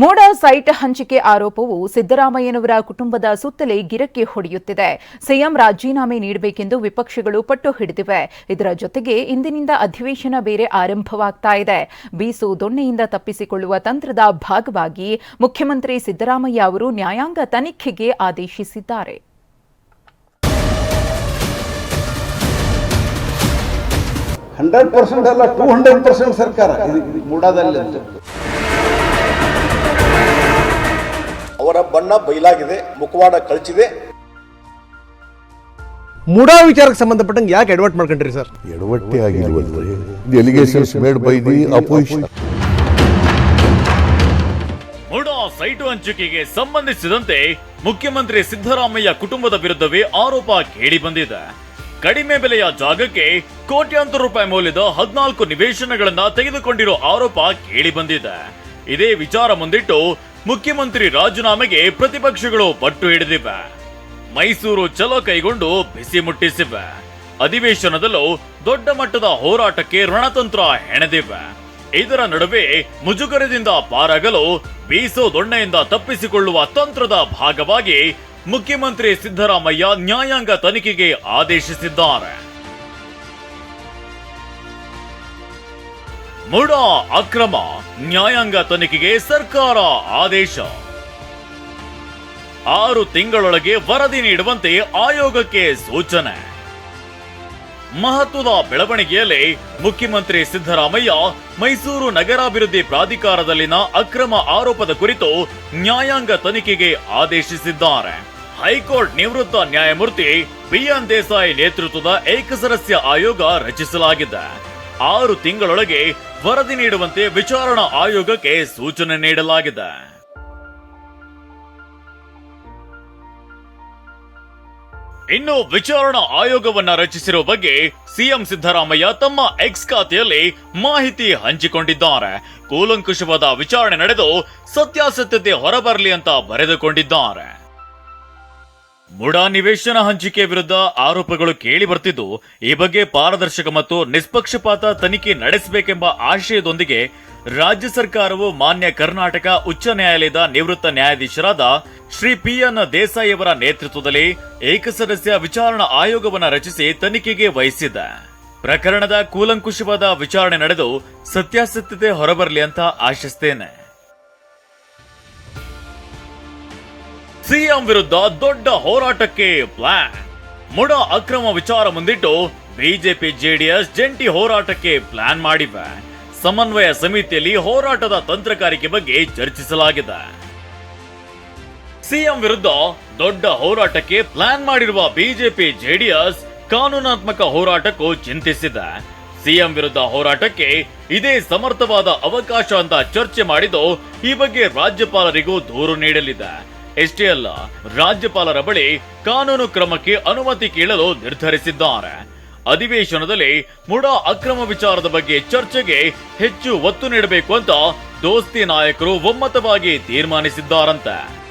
ಮೋಡ ಸೈಟ್ ಹಂಚಿಕೆ ಆರೋಪವು ಸಿದ್ದರಾಮಯ್ಯನವರ ಕುಟುಂಬದ ಸುತ್ತಲೇ ಗಿರಕ್ಕೆ ಹೊಡೆಯುತ್ತಿದೆ. ಸಿಎಂ ರಾಜೀನಾಮೆ ನೀಡಬೇಕೆಂದು ವಿಪಕ್ಷಗಳು ಪಟ್ಟು ಹಿಡಿದಿವೆ. ಇದರ ಜೊತೆಗೆ ಇಂದಿನಿಂದ ಅಧಿವೇಶನ ಬೇರೆ ಆರಂಭವಾಗ್ತಾ ಇದೆ. ಬೀಸು ದೊಣ್ಣೆಯಿಂದ ತಪ್ಪಿಸಿಕೊಳ್ಳುವ ತಂತ್ರದ ಭಾಗವಾಗಿ ಮುಖ್ಯಮಂತ್ರಿ ಸಿದ್ದರಾಮಯ್ಯ ಅವರು ನ್ಯಾಯಾಂಗ ತನಿಖೆಗೆ ಆದೇಶಿಸಿದ್ದಾರೆ. ಹಂಡ್ರೆಡ್ ಪರ್ಸೆಂಟ್ ಅಲ್ಲ ಟೂ ಹಂಡ್ರೆಡ್ ಪರ್ಸೆಂಟ್ ಸರ್ಕಾರ. ಅವರ ಬಣ್ಣ ಬಯಲಾಗಿದೆ ಮುಖವಾಡ ಕಳಚಿದೆ. ಮುಡಾ ವಿಚಾರಕ್ಕೆ ಸಂಬಂಧಪಟ್ಟಂಗೆ ಯಾಕೆ ಅಡ್ವರ್ಟ್ ಮಾಡ್ಕೊಂಡ್ರಿ ಸರ್? ಎಡವಟ್ಟೆ ಆಗಿಲ್ವಲ್ರಿ the allegations made by the opposition MUDA site ಹಂಚಿಕೆಗೆ ಸಂಬಂಧಿಸಿದಂತೆ ಮುಖ್ಯಮಂತ್ರಿ ಸಿದ್ದರಾಮಯ್ಯ ಕುಟುಂಬದ ವಿರುದ್ಧವೇ ಆರೋಪ ಕೇಳಿ ಬಂದಿದೆ. ಕಡಿಮೆ ಬೆಲೆಯ ಜಾಗಕ್ಕೆ ಕೋಟ್ಯಾಂತರ ರೂಪಾಯಿ ಮೌಲ್ಯದ ಹದಿನಾಲ್ಕು ನಿವೇಶನಗಳನ್ನ ತೆಗೆದುಕೊಂಡಿರೋ ಆರೋಪ ಕೇಳಿ ಬಂದಿದೆ. ಇದೇ ವಿಚಾರ ಮುಂದಿಟ್ಟು ಮುಖ್ಯಮಂತ್ರಿ ರಾಜೀನಾಮೆಗೆ ಪ್ರತಿಪಕ್ಷಗಳು ಪಟ್ಟು ಹಿಡಿದಿವೆ. ಮೈಸೂರು ಚಲೋ ಕೈಗೊಂಡು ಬಿಸಿ ಮುಟ್ಟಿಸಿವೆ. ಅಧಿವೇಶನದಲ್ಲೂ ದೊಡ್ಡ ಮಟ್ಟದ ಹೋರಾಟಕ್ಕೆ ರಣತಂತ್ರ ಹೆಣೆದಿವೆ. ಇದರ ನಡುವೆ ಮುಜುಗರದಿಂದ ಪಾರಾಗಲು ಬೀಸೋ ದೊಣ್ಣೆಯಿಂದ ತಪ್ಪಿಸಿಕೊಳ್ಳುವ ತಂತ್ರದ ಭಾಗವಾಗಿ ಮುಖ್ಯಮಂತ್ರಿ ಸಿದ್ದರಾಮಯ್ಯ ನ್ಯಾಯಾಂಗ ತನಿಖೆಗೆ ಆದೇಶಿಸಿದ್ದಾರೆ. ಮುಡಾ ಅಕ್ರಮ ನ್ಯಾಯಾಂಗ ತನಿಖೆಗೆ ಸರ್ಕಾರ ಆದೇಶ. ಆರು ತಿಂಗಳೊಳಗೆ ವರದಿ ನೀಡುವಂತೆ ಆಯೋಗಕ್ಕೆ ಸೂಚನೆ. ಮಹತ್ವದ ಬೆಳವಣಿಗೆಯಲ್ಲಿ ಮುಖ್ಯಮಂತ್ರಿ ಸಿದ್ದರಾಮಯ್ಯ ಮೈಸೂರು ನಗರಾಭಿವೃದ್ಧಿ ಪ್ರಾಧಿಕಾರದಲ್ಲಿನ ಅಕ್ರಮ ಆರೋಪದ ಕುರಿತು ನ್ಯಾಯಾಂಗ ತನಿಖೆಗೆ ಆದೇಶಿಸಿದ್ದಾರೆ. ಹೈಕೋರ್ಟ್ ನಿವೃತ್ತ ನ್ಯಾಯಮೂರ್ತಿ ಬಿಎನ್ ದೇಸಾಯಿ ನೇತೃತ್ವದ ಏಕಸದಸ್ಯ ಆಯೋಗ ರಚಿಸಲಾಗಿದೆ. ಆರು ತಿಂಗಳೊಳಗೆ ವರದಿ ನೀಡುವಂತೆ ವಿಚಾರಣಾ ಆಯೋಗಕ್ಕೆ ಸೂಚನೆ ನೀಡಲಾಗಿದೆ. ಇನ್ನು ವಿಚಾರಣಾ ಆಯೋಗವನ್ನ ರಚಿಸಿರುವ ಬಗ್ಗೆ ಸಿಎಂ ಸಿದ್ದರಾಮಯ್ಯ ತಮ್ಮ ಎಕ್ಸ್ ಖಾತೆಯಲ್ಲಿ ಮಾಹಿತಿ ಹಂಚಿಕೊಂಡಿದ್ದಾರೆ. ಕೂಲಂಕುಷವಾದ ವಿಚಾರಣೆ ನಡೆದು ಸತ್ಯಾಸತ್ಯತೆ ಹೊರಬರಲಿ ಅಂತ ಬರೆದುಕೊಂಡಿದ್ದಾರೆ. ಮುಡಾ ನಿವೇಶನ ಹಂಚಿಕೆ ವಿರುದ್ಧ ಆರೋಪಗಳು ಕೇಳಿ ಬರ್ತಿದ್ದು, ಈ ಬಗ್ಗೆ ಪಾರದರ್ಶಕ ಮತ್ತು ನಿಷ್ಪಕ್ಷಪಾತ ತನಿಖೆ ನಡೆಸಬೇಕೆಂಬ ಆಶಯದೊಂದಿಗೆ ರಾಜ್ಯ ಸರ್ಕಾರವು ಮಾನ್ಯ ಕರ್ನಾಟಕ ಉಚ್ಚ ನ್ಯಾಯಾಲಯದ ನಿವೃತ್ತ ನ್ಯಾಯಾಧೀಶರಾದ ಶ್ರೀ ಪಿ ಎನ್ ದೇಸಾಯಿ ಅವರ ನೇತೃತ್ವದಲ್ಲಿ ಏಕಸದಸ್ಯ ವಿಚಾರಣಾ ಆಯೋಗವನ್ನು ರಚಿಸಿ ತನಿಖೆಗೆ ವಹಿಸಿದೆ ಪ್ರಕರಣದ ಕೂಲಂಕುಷವಾದ ವಿಚಾರಣೆ ನಡೆದು ಸತ್ಯಾಸತ್ಯತೆ ಹೊರಬರಲಿ ಅಂತ ಆಶಿಸ್ತೇನೆ. ಸಿಎಂ ವಿರುದ್ಧ ದೊಡ್ಡ ಹೋರಾಟಕ್ಕೆ ಪ್ಲಾನ್ ಮುಡ ಅಕ್ರಮ ವಿಚಾರ ಮುಂದಿಟ್ಟು ಬಿಜೆಪಿ ಜೆಡಿಎಸ್ ಜಂಟಿ ಹೋರಾಟಕ್ಕೆ ಪ್ಲಾನ್ ಮಾಡಿವೆ. ಸಮನ್ವಯ ಸಮಿತಿಯಲ್ಲಿ ಹೋರಾಟದ ತಂತ್ರಗಾರಿಕೆ ಬಗ್ಗೆ ಚರ್ಚಿಸಲಾಗಿದೆ. ಸಿಎಂ ವಿರುದ್ಧ ದೊಡ್ಡ ಹೋರಾಟಕ್ಕೆ ಪ್ಲಾನ್ ಮಾಡಿರುವ ಬಿಜೆಪಿ ಜೆಡಿಎಸ್ ಕಾನೂನಾತ್ಮಕ ಹೋರಾಟಕ್ಕೂ ಚಿಂತಿಸಿದೆ. ಸಿಎಂ ವಿರುದ್ಧ ಹೋರಾಟಕ್ಕೆ ಇದೇ ಸಮರ್ಥವಾದ ಅವಕಾಶ ಅಂತ ಚರ್ಚೆ ಮಾಡಿದ್ದು ಈ ಬಗ್ಗೆ ರಾಜ್ಯಪಾಲರಿಗೂ ದೂರು ನೀಡಲಿದೆ. ಎಷ್ಟೇ ಅಲ್ಲ, ರಾಜ್ಯಪಾಲರ ಬಳಿ ಕಾನೂನು ಕ್ರಮಕ್ಕೆ ಅನುಮತಿ ಕೇಳಲು ನಿರ್ಧರಿಸಿದ್ದಾರೆ. ಅಧಿವೇಶನದಲ್ಲಿ ಮುಡಾ ಅಕ್ರಮ ವಿಚಾರದ ಬಗ್ಗೆ ಚರ್ಚೆಗೆ ಹೆಚ್ಚು ಒತ್ತು ನೀಡಬೇಕು ಅಂತ ದೋಸ್ತಿ ನಾಯಕರು ಒಮ್ಮತವಾಗಿ ತೀರ್ಮಾನಿಸಿದ್ದಾರಂತೆ.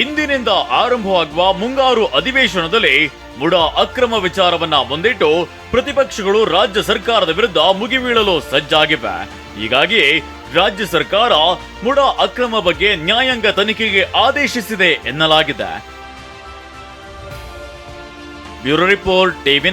ಇಂದಿನಿಂದ ಆರಂಭವಾಗುವ ಮುಂಗಾರು ಅಧಿವೇಶನದಲ್ಲಿ ಮುಡಾ ಅಕ್ರಮ ವಿಚಾರವನ್ನ ಮುಂದಿಟ್ಟು ಪ್ರತಿಪಕ್ಷಗಳು ರಾಜ್ಯ ಸರ್ಕಾರದ ವಿರುದ್ಧ ಮುಗಿಬೀಳಲು ಸಜ್ಜಾಗಿವೆ. ಹೀಗಾಗಿ ರಾಜ್ಯ ಸರ್ಕಾರ ಮುಡಾ ಅಕ್ರಮ ಬಗ್ಗೆ ನ್ಯಾಯಾಂಗ ತನಿಖೆಗೆ ಆದೇಶಿಸಿದೆ ಎನ್ನಲಾಗಿದೆ. Bureau report TV